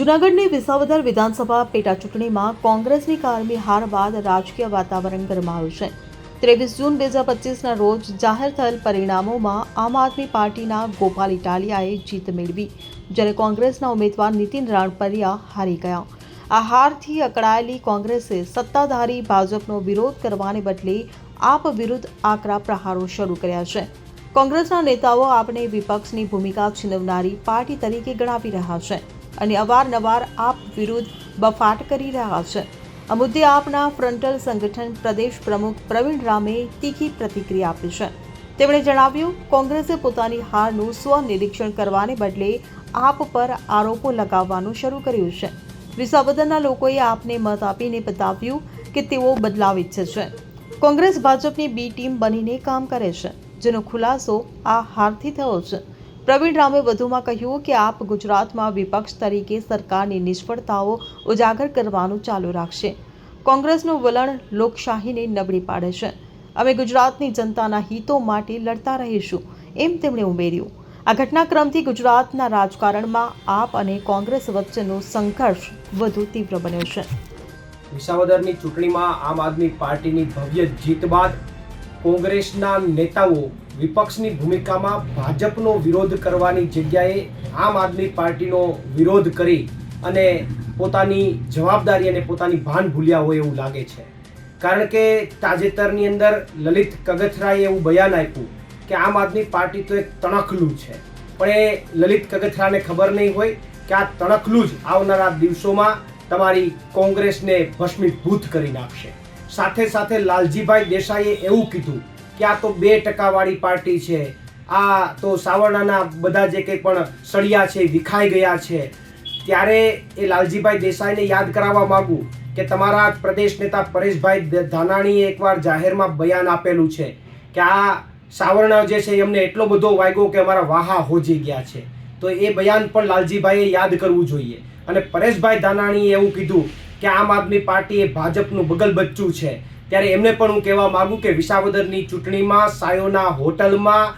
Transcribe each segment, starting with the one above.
જૂનાગઢની વિસાવદર વિધાનસભા પેટા ચૂંટણીમાં કોંગ્રેસની કારમી હાર બાદ રાજકીય વાતાવરણ ગરમાયું છે. ત્રેવીસ જૂન બે હજાર પચીસના રોજ જાહેર થયેલ પરિણામોમાં આમ આદમી પાર્ટીના ગોપાલ ઇટાલિયાએ જીત મેળવી, જ્યારે કોંગ્રેસના ઉમેદવાર નીતિન રાણપરિયા હારી ગયા. આ હારથી અકળાયેલી કોંગ્રેસે સત્તાધારી ભાજપનો વિરોધ કરવાને બદલે આપ વિરુદ્ધ આકરા પ્રહારો શરૂ કર્યા છે. કોંગ્રેસના નેતાઓ આપને વિપક્ષની ભૂમિકા છીનવનારી પાર્ટી તરીકે ગણાવી રહ્યા છે. અને અવારનવાર આપ વિરુદ્ધ બફાટ કરી રહ્યા છે. આ મુદ્દે આપના ફ્રન્ટલ સંગઠન પ્રદેશ પ્રમુખ પ્રવીણ રામે તીખી પ્રતિક્રિયા આપી છે. તેમણે જણાવ્યું, કોંગ્રેસે પોતાની હારનું સ્વનિરીક્ષણ કરવાને બદલે આપ પર આરોપો લગાવવાનું શરૂ કર્યું છે. વિસાવદરના લોકોએ આપને મત આપીને બતાવ્યું કે તેઓ બદલાવ ઈચ્છે છે. કોંગ્રેસ ભાજપની બી ટીમ બનીને કામ કરે છે. જેનો ખુલાસો આ હારથી થયો છે. પ્રવીણ રામે વધુમાં કહ્યું કે આપ ગુજરાતમાં વિપક્ષ તરીકે સરકારની નિષ્ફળતાઓ ઉજાગર કરવાનું ચાલુ રાખશે. કોંગ્રેસનું વલણ લોકશાહીને નબળી પાડે છે. અમે ગુજરાતની જનતાના હિતો માટે લડતા રહીશું, એમ તેમણે ઉમેર્યું. આ ઘટનાક્રમથી ગુજરાતના રાજકારણમાં આપ અને કોંગ્રેસ વચ્ચેનો સંઘર્ષ વધુ તીવ્ર બન્યો છે. વિસાવદરની ચૂંટણીમાં આમ આદમી પાર્ટીની ભવ્ય જીત બાદ કોંગ્રેસના નેતાઓ વિપક્ષની ભૂમિકામાં ભાજપનો વિરોધ કરવાની જગ્યાએ આમ આદમી પાર્ટીનો વિરોધ કરી અને પોતાની જવાબદારી અને પોતાની ભાન ભૂલ્યા હોય એવું લાગે છે. કારણ કે તાજેતરની અંદર લલિત કગથરાએ એવું બયાન આપ્યું કે આમ આદમી પાર્ટી તો એક તણખલું છે. પણ એ લલિત કગથરાને ખબર નહીં હોય કે આ તણખલું જ આવનારા દિવસોમાં તમારી કોંગ્રેસને ભસ્મીભૂત કરી નાખશે. સાથે સાથે લાલજીભાઈ દેસાઈએ એવું કીધું કે આ તો બે ટકાવાળી પાર્ટી છે. આ તો સાવરણાના બધા જે કંઈ પણ સળિયા છે, વિખાઈ ગયા છે. ત્યારે એ લાલજીભાઈ દેસાઈને યાદ કરાવવા માંગુ કે તમારા પ્રદેશ નેતા પરેશભાઈ ધાનાણીએ એકવાર જાહેરમાં બયાન આપેલું છે કે આ સાવરણા જે છે એમને એટલો બધો વાગ્યો કે અમારા વાહા હોજી ગયા છે. તો એ બયાન પણ લાલજીભાઈએ યાદ કરવું જોઈએ. અને પરેશભાઈ ધાનાણીએ એવું કીધું કે આમ આદમી પાર્ટી એ ભાજપનું બગલ બચ્ચું છે. ત્યારે એમને પણ હું કહેવા માંગુ કે વિસાવદરની ચૂંટણીમાં, સાયોના હોટલમાં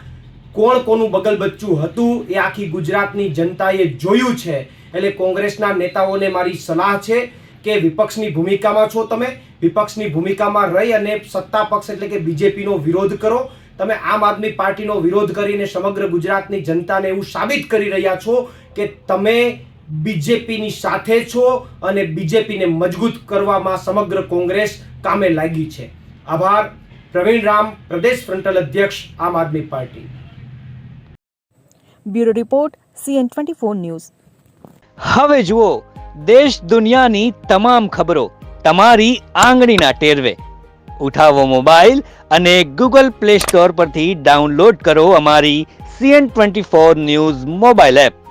કોણ કોનું બગલ બચ્ચું હતું એ આખી ગુજરાતની જનતાએ જોયું છે. એટલે કોંગ્રેસના નેતાઓને મારી સલાહ છે કે વિપક્ષની ભૂમિકામાં છો તમે, વિપક્ષની ભૂમિકામાં રહી અને સત્તા પક્ષ એટલે કે બીજેપીનો વિરોધ કરો. તમે આમ આદમી પાર્ટીનો વિરોધ કરીને સમગ્ર ગુજરાતની જનતાને એવું સાબિત કરી રહ્યા છો કે તમે બીજેપીની સાથે છો અને બીજેપીને મજબૂત કરવામાં સમગ્ર કોંગ્રેસ કામે લાગી છે. આભાર. પ્રવીણ રામ પ્રદેશ ફ્રન્ટલ અધ્યક્ષ Aam Aadmi party. Bureau report CN twenty four news. હવે જુઓ દેશ દુનિયાની તમામ ખબરો તમારી આંગળીના ટેરવે. ઉઠાવો મોબાઈલ અને ગૂગલ પ્લે સ્ટોર પરથી ડાઉનલોડ કરો અમારી CN twenty four news mobile app.